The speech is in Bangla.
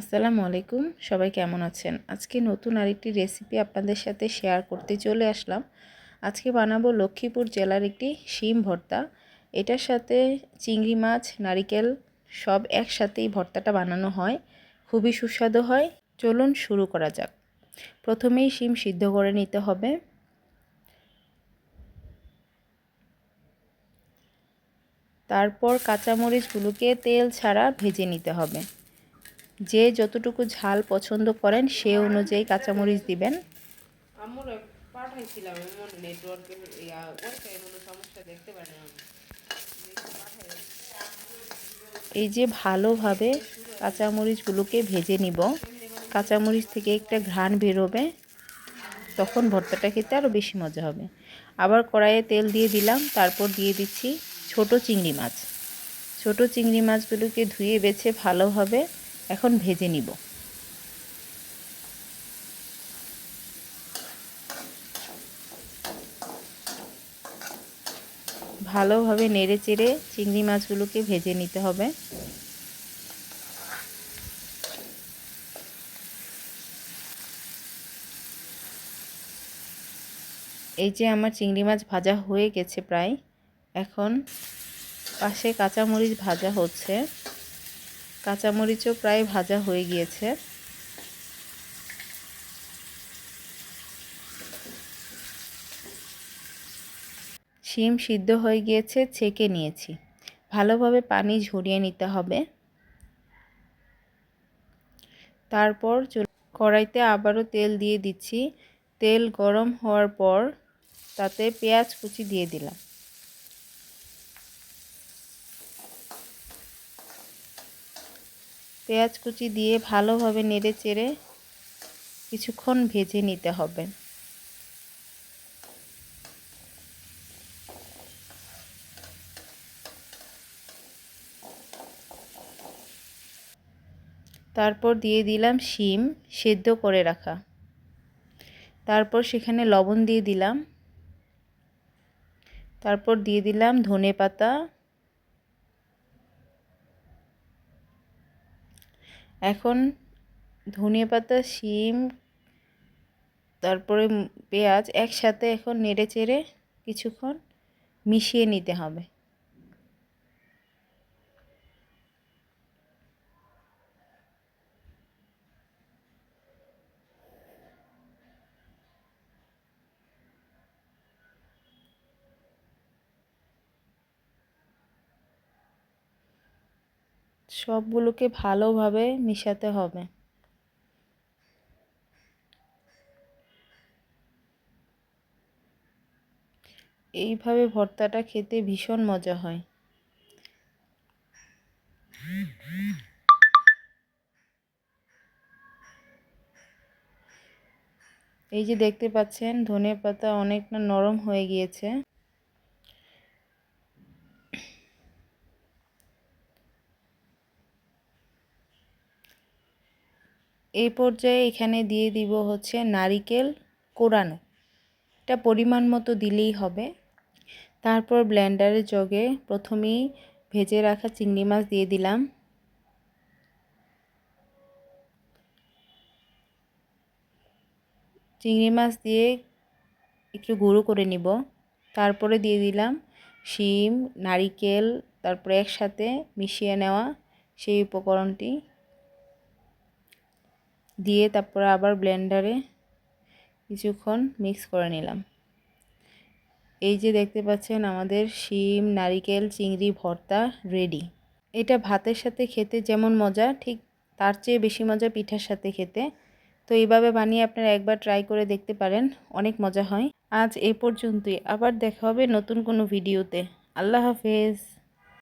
আসসালামু আলাইকুম, সবাই কেমন আছেন? আজকে নতুন আরেকটি রেসিপি আপনাদের সাথে শেয়ার করতে চলে আসলাম। আজকে বানাবো লক্ষ্মীপুর জেলার একটি শিম ভর্তা। এটার সাথে চিংড়ি মাছ, নারিকেল সব একসাথেই ভর্তাটা বানানো হয়। খুবই সুস্বাদু হয়। চলুন শুরু করা যাক। প্রথমেই শিম সিদ্ধ করে নিতে হবে। তারপর কাঁচামরিচগুলোকে তেল ছাড়া ভেজে নিতে হবে। যে যতটুকু ঝাল পছন্দ করেন সে অনুযায়ী কাঁচামরিচ দিবেন। পাঠাইছিলাম নেটওয়ার্কের ওয়াইফাই সমস্যা দেখতে পারি এই যে ভালোভাবে কাঁচামরিচগুলোকে ভেজে নিব। কাঁচামরিচ থেকে একটা ঘ্রাণ বেরোবে তখন ভর্তাটা খেতে আরও বেশি মজা হবে। আবার কড়াইয়ে তেল দিয়ে দিলাম তারপর দিয়ে দিচ্ছি ছোট চিংড়ি মাছ। ছোট চিংড়ি মাছগুলোকে ধুয়ে বেছে ভালোভাবে এখন ভেজে নিব। ভালোভাবে নেড়ে চেড়ে চিংড়ি মাছগুলোকে ভেজে নিতে হবে। এই যে আমার চিংড়ি মাছ ভাজা হয়ে গেছে প্রায়, এখন পাশে কাঁচামরিচ ভাজা হচ্ছে। কাঁচামরিচও প্রায় ভাজা হয়ে গিয়েছে। শিম সিদ্ধ হয়ে গিয়েছে, ছেঁকে নিয়েছি। ভালোভাবে পানি ঝরিয়ে নিতে হবে। তারপর কড়াইতে আবারও তেল দিয়ে দিচ্ছি। তেল গরম হওয়ার পর তাতে পেঁয়াজ কুচি দিয়ে দিলাম। পেঁয়াজ কুচি দিয়ে ভালোভাবে নেড়ে চেড়ে কিছুক্ষণ ভেজে নিতে হবে। তারপর দিয়ে দিলাম শিম সেদ্ধ করে রাখা। তারপর সেখানে লবণ দিয়ে দিলাম। তারপর দিয়ে দিলাম ধনে পাতা এখন ধনিয়া পাতা শিম তারপরে পেঁয়াজ একসাথে এখন নেড়ে চেড়ে কিছুক্ষণ মিশিয়ে নিতে হবে। সবগুলোকে ভালোভাবে মিশাতে হবে। এইভাবে ভর্তাটা খেতে ভীষণ মজা হয়। এই যে দেখতে পাচ্ছেন, ধনে পাতা অনেকটা নরম হয়ে গিয়েছে। এই পর্যায়ে এখানে দিয়ে দিব হচ্ছে নারিকেল কোরানো। এটা পরিমাণ মতো দিলেই হবে। তারপর ব্লেন্ডারের জগে প্রথমেই ভেজে রাখা চিংড়ি মাছ দিয়ে দিলাম। চিংড়ি মাছ দিয়ে একটু গুঁড়ো করে নিব। তারপরে দিয়ে দিলাম শিম, নারিকেল, তারপরে একসাথে মিশিয়ে নেওয়া সেই উপকরণটি। দিয়ে তারপরে আবার ব্লেন্ডারে কিছুক্ষণ মিক্স করে নিলাম। এই যে দেখতে পাচ্ছেন আমাদের শিম, নারিকেল, চিংড়ি, ভর্তা রেডি এটা ভাতের সাথে খেতে যেমন মজা, ঠিক তার চেয়ে বেশি মজা পিঠার সাথে খেতে। তো এইভাবে বানিয়ে আপনারা একবার ট্রাই করে দেখতে পারেন, অনেক মজা হয়। আজ এই পর্যন্তই, আবার দেখা হবে নতুন কোনো ভিডিওতে আল্লাহ হাফেজ।